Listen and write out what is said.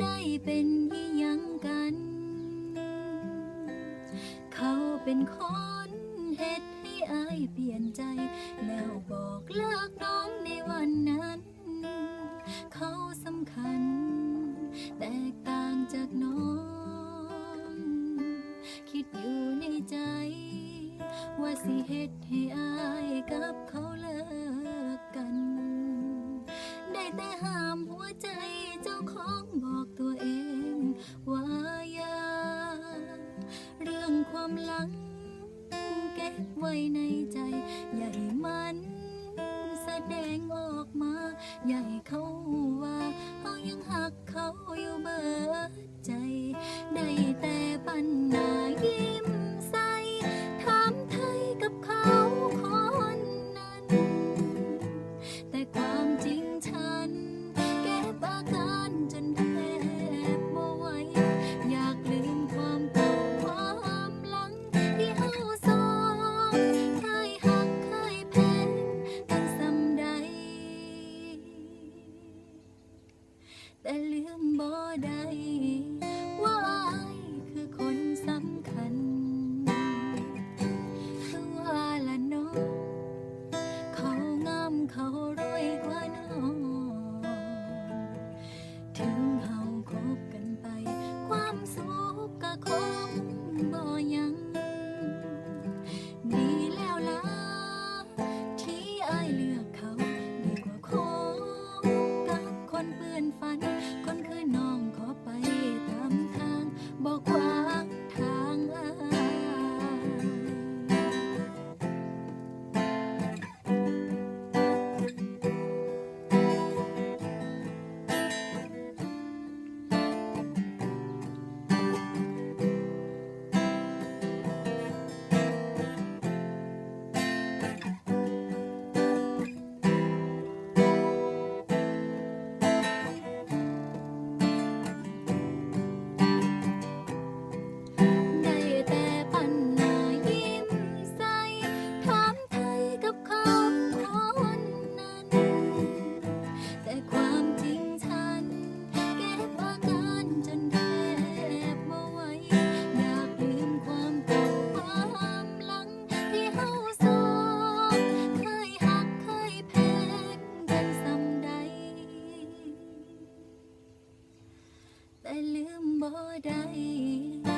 ได้เป็นยี่ยังกัน เขาเป็นคนเหตุให้อายเปลี่ยนใจ แล้วบอกเลิกน้องในวันนั้น เขาสำคัญ แตกต่างจากน้อง คิดอยู่ในใจ ว่าสิเหตุให ความหลัง เก็บไว้ในใจใหญ่มันแสดงออกมาใหญ่เขาว่าเขายังหักเขาอยู่เบิดใจ ได้แต่ปัญหา แต่ลืมบ่ได้ แต่ลืมบ่ได้